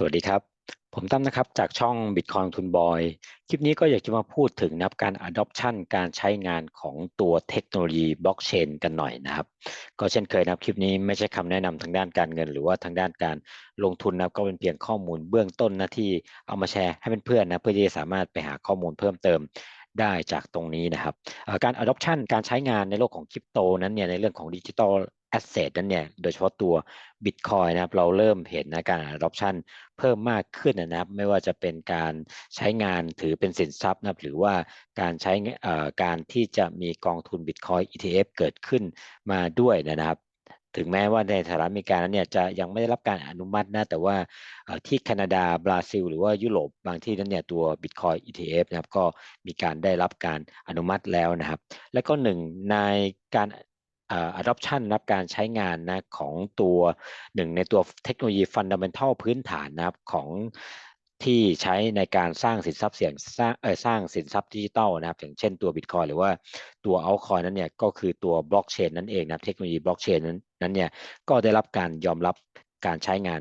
สวัสดีครับ ผมตั้มนะครับจากช่อง Bitcoin ทุนบอย คลิปนี้ก็อยากจะมาพูดถึงนะครับการ adoption การใช้งานของตัวเทคโนโลยีบล็อกเชนกันหน่อยนะครับ ก็เช่นเคยนะครับคลิปนี้ไม่ใช่คำแนะนำทางด้านการเงิน หรือว่าทางด้านการลงทุนนะครับก็เป็นเพียงข้อมูลเบื้องต้นนะที่เอามาแชร์ให้เพื่อนๆนะเพื่อที่จะสามารถไปหาข้อมูลเพิ่มเติมได้จากตรงนี้นะครับการ adoption การใช้งานในโลกของคริปโตนั้นเนี่ยในเรื่องของดิจิทัล เซทนั้นเนี่ยโดยเฉพาะตัว Bitcoin นะครับเราเริ่มเห็นนะการ adoption เพิ่มมากขึ้นนะครับไม่ว่าจะเป็นการใช้งานถือเป็นสินทรัพย์นะครับหรือว่าการใช้การที่จะมีกองทุน Bitcoin ETF เกิดขึ้นมาด้วยนะครับถึงแม้ว่าในสหรัฐอเมริกานั้นเนี่ยจะยังไม่ได้รับการอนุมัตินะแต่ว่าที่แคนาดาบราซิล หรือว่ายุโรปบางที่นั้นเนี่ยตัว Bitcoin ETF นะครับก็มีการได้รับการอนุมัติแล้วนะครับ และก็หนึ่งในการ adoption นับการใช้งานนะของตัวหนึ่งในตัวเทคโนโลยี fundamental พื้นฐานนะครับของที่ใช้ในการสร้างสินทรัพย์เสี่ยงสร้างเออสร้างสินทรัพย์ดิจิตอลนะครับ อย่างเช่นตัว Bitcoin หรือว่าตัว altcoin นั้นเนี่ยก็คือตัวบล็อกเชนนั่นเองนะเทคโนโลยีบล็อกเชนนั้นนั้นเนี่ยก็ได้รับการยอมรับการใช้งาน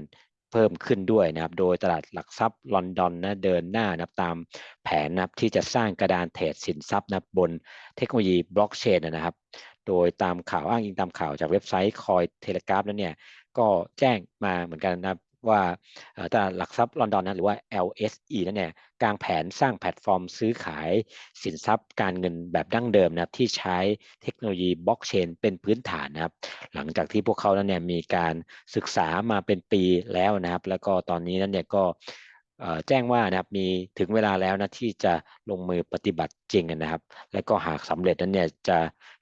เพิ่มขึ้นด้วยนะครับ โดยตลาดหลักทรัพย์ลอนดอนนะเดินหน้านะตามแผนนะที่จะสร้างกระดานเทรดสินทรัพย์นะบนเทคโนโลยีบล็อกเชนนะครับ โดยตามข่าวอ้างอิงตามข่าวจากเว็บไซต์คอยเทเลกราฟนั้นเนี่ยก็แจ้งมาเหมือนกันนะว่าตลาดหลักทรัพย์ลอนดอนนะหรือว่า LSE นั่นเนี่ยกลางแผนสร้างแพลตฟอร์มซื้อขายสินทรัพย์การเงินแบบดั้งเดิมนะที่ใช้เทคโนโลยีบล็อกเชนเป็นพื้นฐานนะครับ หลังจากที่พวกเขานั้นเนี่ยมีการศึกษามาเป็นปีแล้วนะครับ แล้วก็ตอนนี้นั้นเนี่ยก็แจ้งว่านะครับมีถึงเวลาแล้วนะที่จะลงมือปฏิบัติจริงนะครับ และก็หากสำเร็จนั้นเนี่ยจะ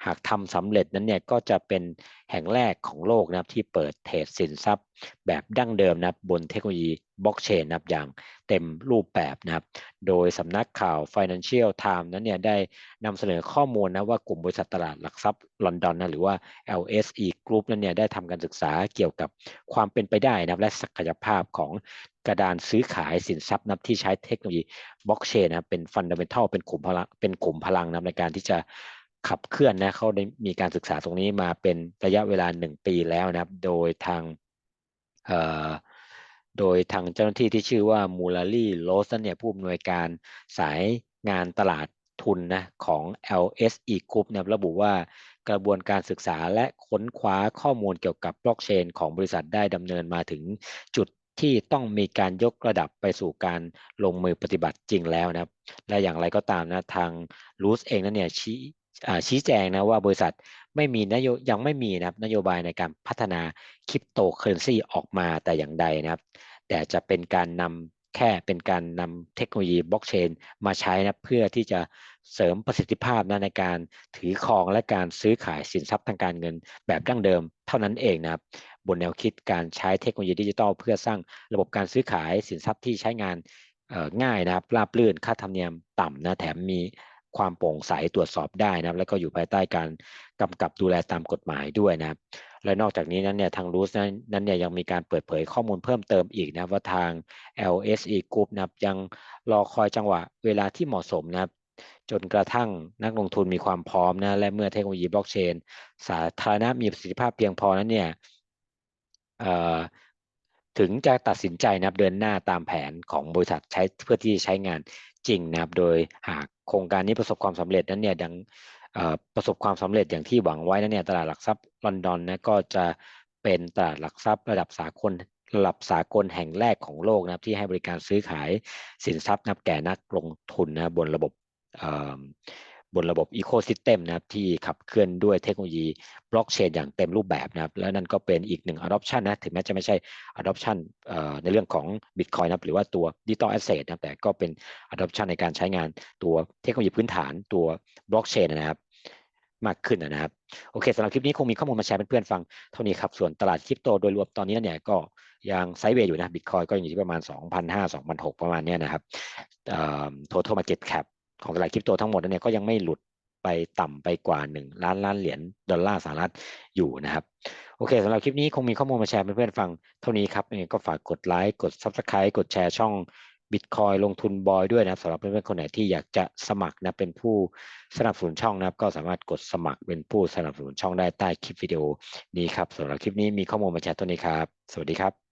หากทำสำเร็จนั้นเนี่ยก็จะเป็นแห่งแรกของโลกนะครับที่เปิดเทรดสินทรัพย์ แบบดั้งเดิมนะครับบนเทคโนโลยีบล็อกเชนนะครับอย่างเต็มรูปแบบนะครับ โดยสำนักข่าว Financial Times นั้นเนี่ยได้นำเสนอข้อมูลนะว่ากลุ่มบริษัทตลาดหลักทรัพย์ลอนดอนนะหรือว่า LSE Group นั้นเนี่ยได้ทำการศึกษาเกี่ยวกับความเป็นไปได้นะและศักยภาพของกระดานซื้อขายสินทรัพย์นับที่ใช้เทคโนโลยีบล็อกเชนนะเป็นฟันเดเมนทัลเป็นกลุ่มพลังเป็นกลุ่มพลังนะในการที่จะขับเคลื่อนนะเขาได้มีการศึกษาตรงนี้มาเป็นระยะเวลาหนึ่งปีแล้วนะครับ โดยทางโดยทางเจ้าหน้าที่ที่ชื่อว่ามูลารีโรสเนี่ยผู้อำนวยการสายงานตลาดทุนนะของ LSE Group นะระบุว่ากระบวนการศึกษาและค้นคว้าข้อมูลเกี่ยวกับบล็อกเชนของบริษัทได้ดำเนินมาถึงจุด ที่ต้องมีการยกระดับไปสู่การลงมือปฏิบัติจริงแล้วนะครับ และอย่างไรก็ตามนะทางรูสเองนั้นเนี่ยชี้ชี้แจงนะว่าบริษัทไม่มีนโยยังไม่มีนะครับนโยบายในการพัฒนาคริปโตเคอเรนซีออกมาแต่อย่างใดนะครับ แต่จะเป็นการนำแค่เป็นการนำเทคโนโลยีบล็อกเชนมาใช้นะเพื่อที่จะเสริมประสิทธิภาพนะในการถือครองและการซื้อขายสินทรัพย์ทางการเงินแบบดั้งเดิม เท่านั้นเองนะครับ บนแนวคิดการใช้เทคโนโลยีดิจิทัลเพื่อสร้างระบบการซื้อขายสินทรัพย์ที่ใช้งานง่ายนะครับราบรื่นค่าธรรมเนียมต่ำนะแถมมีความโปร่งใสตรวจสอบได้นะครับ แล้วก็อยู่ภายใต้การกำกับดูแลตามกฎหมายด้วยนะครับ และนอกจากนี้นั้นเนี่ยทางรูสนั้นนั้นเนี่ยยังมีการเปิดเผยข้อมูลเพิ่มเติมอีกนะว่าทาง LSE Group นะครับยังรอคอยจังหวะเวลาที่เหมาะสมนะครับจนกระทั่งนักลงทุนมีความพร้อมนะและเมื่อเทคโนโลยีบล็อกเชน สาธารณะมีประสิทธิภาพเพียงพอนั้นเนี่ย ถึงจะตัดสินใจนะครับเดินหน้าตามแผนของบริษัทใช้เพื่อที่จะใช้งานจริงนะครับ โดยหากโครงการนี้ประสบความสำเร็จนั้นเนี่ยดังประสบความสำเร็จอย่างที่หวังไว้นั้นเนี่ยตลาดหลักทรัพย์ลอนดอนนะก็จะเป็นตลาดหลักทรัพย์ระดับสากลระดับสากลแห่งแรกของโลกนะครับที่ให้บริการซื้อขายสินทรัพย์นับแก่นักลงทุนนะบนระบบ บนระบบอีโคซิสเต็มนะครับที่ขับเคลื่อนด้วยเทคโนโลยีบล็อกเชนอย่างเต็มรูปแบบนะครับและนั่นก็เป็นอีกหนึ่ง adoption นะถึงแม้จะไม่ใช่ adoption ในเรื่องของ Bitcoin นะหรือว่าตัว Digital Asset นะแต่ก็เป็น adoption ในการใช้งานตัวเทคโนโลยีพื้นฐานตัวบล็อกเชนนะครับมากขึ้นนะครับ โอเคสำหรับคลิปนี้คงมีข้อมูลมาแชร์เพื่อนๆฟังเท่านี้ครับ ส่วนตลาดคริปโตโดยรวมตอนนี้เนี่ยก็ยังไซด์เวย์อยู่นะบิตคอยก็อยู่ที่ประมาณ 2,500 2,600 ประมาณนี้นะครับ total market cap ของตลาดคริปโตทั้งหมดเนี่ยก็ยังไม่หลุดไปต่ำไปกว่า 1 ล้านล้านเหรียญดอลลาร์สหรัฐอยู่นะครับ โอเคสำหรับคลิปนี้คงมีข้อมูลมาแชร์เพื่อนๆฟังเท่านี้ครับยังไงก็ฝากกดไลค์กด Subscribe กดแชร์ช่องบิตคอยลงทุนบอยด้วยนะสำหรับเพื่อนๆคนไหนที่อยากจะสมัครนะเป็นผู้สนับสนุนช่องนะครับ ก็สามารถกดสมัครเป็นผู้สนับสนุนช่องได้ใต้คลิปวิดีโอนี้ครับสำหรับคลิปนี้มีข้อมูลมาแชร์ตัวนี้ครับ สวัสดีครับ